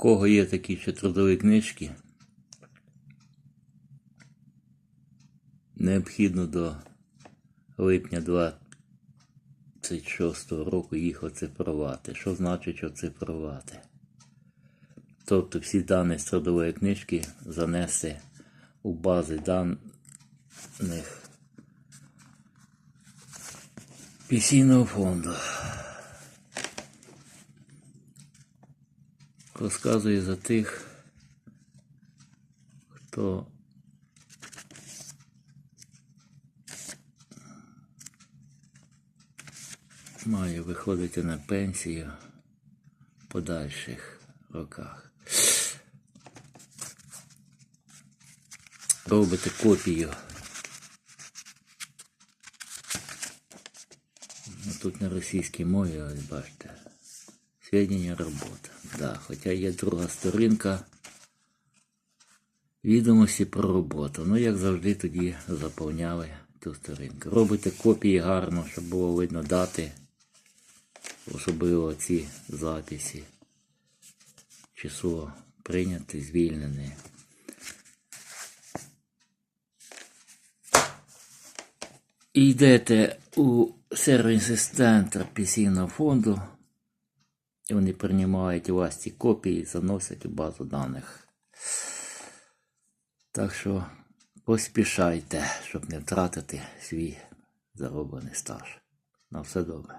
кого є такі ще трудові книжки, необхідно до липня 26 року їх оцифрувати. Що значить оцифрувати? Тобто всі дані з трудової книжки занести у бази даних пенсійного фонду. Розказую за тих, хто має виходити на пенсію в подальших роках. Робите копію. Тут на російській мові, ось бачите. Сведення робота. Да, хоча є друга сторінка. Відомості про роботу. Ну, як завжди, тоді заповняли ту сторінку. Робите копії гарно, щоб було видно дати. Особливо ці записи. Число прийнятий, звільнений. І йдете у сервісний центр пенсійного фонду. І вони приймають у вас ці копії і заносять у базу даних. Так що поспішайте, щоб не втратити свій зароблений стаж. На все добре.